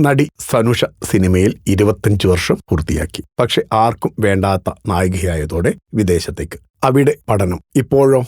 നടി സനുഷ സിനിമയിൽ ഇരുപത്തഞ്ച് വർഷം പൂർത്തിയാക്കി. പക്ഷെ ആർക്കും വേണ്ടാത്ത നായികയായതോടെ വിദേശത്തേക്ക്. അവിടെ പഠനം. ഇപ്പോഴോ?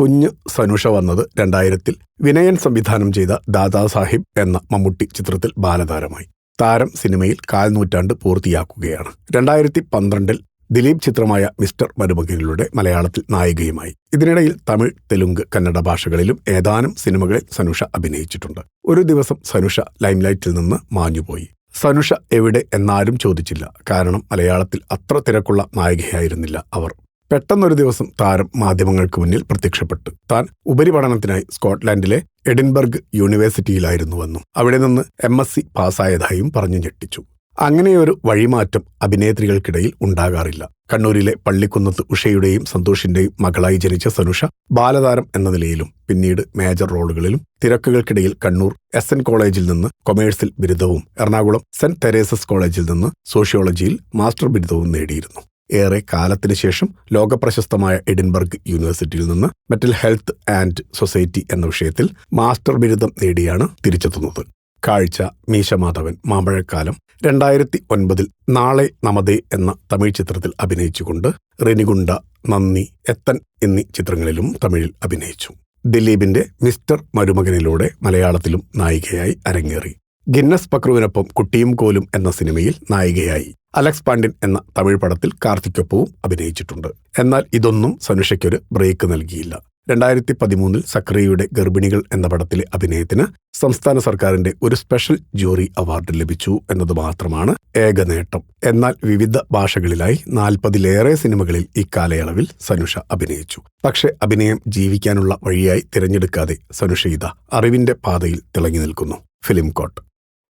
കുഞ്ഞ് സനുഷ വന്നത് രണ്ടായിരത്തിൽ വിനയൻ സംവിധാനം ചെയ്ത ദാദാസാഹിബ് എന്ന മമ്മൂട്ടി ചിത്രത്തിൽ ബാലതാരമായി. താരം സിനിമയിൽ കാൽനൂറ്റാണ്ട് പൂർത്തിയാക്കുകയാണ്. രണ്ടായിരത്തി പന്ത്രണ്ടിൽ ദിലീപ് ചിത്രമായ മിസ്റ്റർ മരുമകനിലൂടെ മലയാളത്തിൽ നായികയുമായി. ഇതിനിടയിൽ തമിഴ് തെലുങ്ക് കന്നഡ ഭാഷകളിലും ഏതാനും സിനിമകളിൽ സനുഷ അഭിനയിച്ചിട്ടുണ്ട്. ഒരു ദിവസം സനുഷ ലൈംലൈറ്റിൽ നിന്ന് മാഞ്ഞുപോയി. സനുഷ എവിടെ എന്നാരും ചോദിച്ചില്ല. കാരണം മലയാളത്തിൽ അത്ര തിരക്കുള്ള നായികയായിരുന്നില്ല അവർ. പെട്ടെന്നൊരു ദിവസം താരം മാധ്യമങ്ങൾക്ക് മുന്നിൽ പ്രത്യക്ഷപ്പെട്ടു. താൻ ഉപരിപഠനത്തിനായി സ്കോട്ട്ലാൻഡിലെ എഡിൻബർഗ് യൂണിവേഴ്സിറ്റിയിലായിരുന്നുവെന്നും അവിടെ നിന്ന് എം എസ് സി പാസ്സായതായും പറഞ്ഞു ഞെട്ടിച്ചു. അങ്ങനെയൊരു വഴിമാറ്റം അഭിനേത്രികൾക്കിടയിൽ ഉണ്ടാകാറില്ല. കണ്ണൂരിലെ പള്ളിക്കുന്നത്ത് ഉഷയുടെയും സന്തോഷിന്റെയും മകളായി ജനിച്ച സനുഷ ബാലതാരം എന്ന നിലയിലും പിന്നീട് മേജർ റോളുകളിലും തിരക്കുകൾക്കിടയിൽ കണ്ണൂർ എസ് എൻ കോളേജിൽ നിന്ന് കൊമേഴ്സിൽ ബിരുദവും എറണാകുളം സെന്റ് തെരേസസ് കോളേജിൽ നിന്ന് സോഷ്യോളജിയിൽ മാസ്റ്റർ ബിരുദവും നേടിയിരുന്നു. ഏറെ കാലത്തിനു ശേഷം ലോകപ്രശസ്തമായ എഡിൻബർഗ് യൂണിവേഴ്സിറ്റിയിൽ നിന്ന് മെറ്റൽ ഹെൽത്ത് ആൻഡ് സൊസൈറ്റി എന്ന വിഷയത്തിൽ മാസ്റ്റർ ബിരുദം നേടിയാണ് തിരിച്ചെത്തുന്നത്. കാഴ്ച മീശമാധവൻ മാമ്പഴക്കാലം രണ്ടായിരത്തി ഒൻപതിൽ നാളെ നമതേ എന്ന തമിഴ് ചിത്രത്തിൽ അഭിനയിച്ചുകൊണ്ട് റെനിഗുണ്ട നന്ദി എത്തൻ എന്നീ ചിത്രങ്ങളിലും തമിഴിൽ അഭിനയിച്ചു. ദിലീപിന്റെ മിസ്റ്റർ മരുമകനിലൂടെ മലയാളത്തിലും നായികയായി അരങ്ങേറി. ഗിന്നസ് പക്രുവിനൊപ്പം കുട്ടിയും കോലും എന്ന സിനിമയിൽ നായികയായി. അലക്സ് പാണ്ഡ്യൻ എന്ന തമിഴ് പടത്തിൽ കാർത്തിക്കൊപ്പവും അഭിനയിച്ചിട്ടുണ്ട്. എന്നാൽ ഇതൊന്നും സനുഷയ്ക്കൊരു ബ്രേക്ക് നൽകിയില്ല. രണ്ടായിരത്തി പതിമൂന്നിൽ സക്രിയയുടെ ഗർഭിണികൾ എന്ന പടത്തിലെ അഭിനയത്തിന് സംസ്ഥാന സർക്കാരിന്റെ ഒരു സ്പെഷ്യൽ ജൂറി അവാർഡ് ലഭിച്ചു എന്നത് മാത്രമാണ് ഏക നേട്ടം. എന്നാൽ വിവിധ ഭാഷകളിലായി നാൽപ്പതിലേറെ സിനിമകളിൽ ഇക്കാലയളവിൽ സനുഷ അഭിനയിച്ചു. പക്ഷെ അഭിനയം ജീവിക്കാനുള്ള വഴിയായി തിരഞ്ഞെടുക്കാതെ സനുഷ ഇത അറിവിന്റെ പാതയിൽ തിളങ്ങി നിൽക്കുന്നു. ഫിലിം കോട്ട്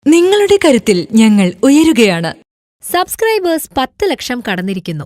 നിങ്ങളുടെ കരുത്തിൽ ഞങ്ങൾ ഉയരുകയാണ്. സബ്സ്ക്രൈബേഴ്സ് പത്ത് ലക്ഷം കടന്നിരിക്കുന്നു.